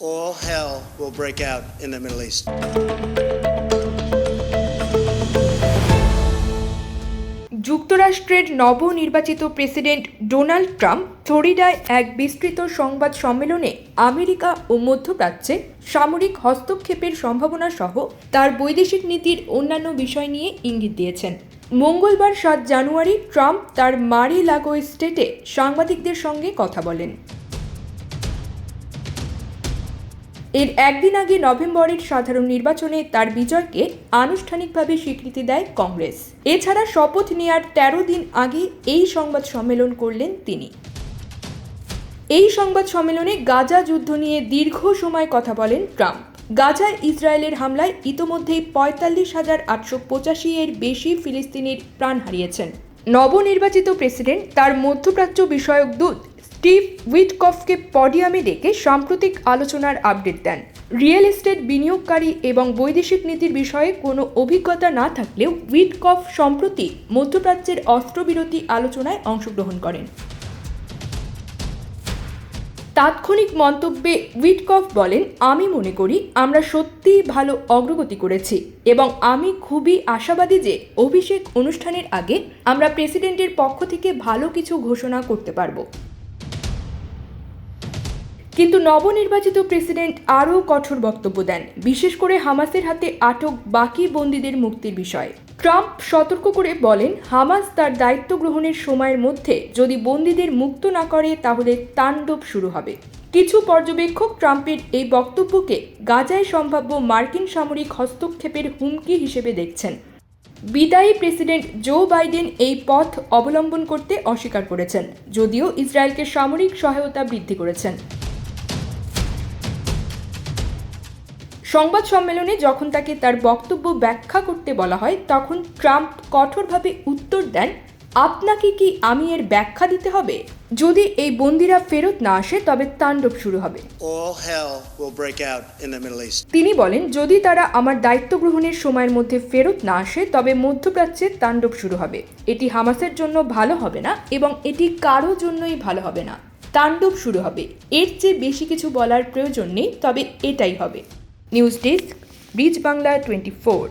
all hell will break out in the Middle East. যুক্তরাষ্ট্রের নবনির্বাচিত president Donald Trump ফ্লোরিডায় এক বিস্তৃত সংবাদ সম্মেলনে আমেরিকা ও মধ্যপ্রাচ্যে সামরিক হস্তক্ষেপের সম্ভাবনা সহ তার বৈদেশিক নীতির অন্যান্য বিষয় নিয়ে ইঙ্গিত দিয়েছেন মঙ্গলবার সাত জানুয়ারি ট্রাম্প তার মারি লাগো স্টেটে সাংবাদিকদের সঙ্গে কথা বলেন এর একদিন আগে নভেম্বরের সাধারণ নির্বাচনে তার বিজয়কে আনুষ্ঠানিকভাবে স্বীকৃতি দেয় কংগ্রেস। এছাড়া শপথ নেয়ার তেরো দিন আগে এই সংবাদ সম্মেলন করলেন তিনি। এই সংবাদ সম্মেলনে গাজা যুদ্ধ নিয়ে দীর্ঘ সময় কথা বলেন ট্রাম্প। গাজায় ইসরায়েলের হামলায় ইতোমধ্যেই পঁয়তাল্লিশ হাজার আটশো পঁচাশি এর বেশি ফিলিস্তিনির প্রাণ হারিয়েছেন। নবনির্বাচিত প্রেসিডেন্ট, তার মধ্যপ্রাচ্য বিষয়ক দূত স্টিভ উইটকফকে পডিয়ামে ডেকে সাম্প্রতিক আলোচনার আপডেট দেন। রিয়েল এস্টেট বিনিয়োগকারী এবং বৈদেশিক নীতির বিষয়ে কোনো অভিজ্ঞতা না থাকলেও উইটকফ সম্প্রতি মধ্যপ্রাচ্যের অস্ত্রবিরতি আলোচনায় অংশগ্রহণ করেন। তাৎক্ষণিক মন্তব্যে উইটকফ বলেন, আমি মনে করি আমরা সত্যিই ভালো অগ্রগতি করেছি এবং আমি খুবই আশাবাদী যে অভিষেক অনুষ্ঠানের আগে আমরা প্রেসিডেন্টের পক্ষ থেকে ভালো কিছু ঘোষণা করতে পারব। কিন্তু নবনির্বাচিত প্রেসিডেন্ট আরও কঠোর বক্তব্য দেন, বিশেষ করে হামাসের হাতে আটক বাকি বন্দীদের মুক্তির বিষয়ে। ট্রাম্প সতর্ক করে বলেন, হামাস তার দায়িত্ব গ্রহণের সময়ের মধ্যে যদি বন্দীদের মুক্ত না করে, তাহলে তাণ্ডব শুরু হবে। কিছু পর্যবেক্ষক ট্রাম্পের এই বক্তব্যকে গাজায় সম্ভাব্য মার্কিন সামরিক হস্তক্ষেপের হুমকি হিসেবে দেখছেন। বিদায়ী প্রেসিডেন্ট জো বাইডেন এই পথ অবলম্বন করতে অস্বীকার করেছেন, যদিও ইসরায়েলকে সামরিক সহায়তা বৃদ্ধি করেছেন। সংবাদ সম্মেলনে যখন তাকে তার বক্তব্য ব্যাখ্যা করতে বলা হয় তখন ট্রাম্প কঠোরভাবে উত্তর দেন আপনাকে কি আমি এর ব্যাখ্যা দিতে হবে? যদি এই বন্দিরা ফেরত না আসে তবে তাণ্ডব শুরু হবে. তিনি বলেন যদি তারা আমার দায়িত্ব গ্রহণের সময়ের মধ্যে ফেরত না আসে তবে মধ্যপ্রাচ্যে তাণ্ডব শুরু হবে। এটি হামাসের জন্য ভালো হবে না এবং এটি কারও জন্যই ভালো হবে না। তাণ্ডব শুরু হবে। এর চেয়ে বেশি কিছু বলার প্রয়োজন নেই তবে এটাই হবে। news desk bridge Bangla twenty four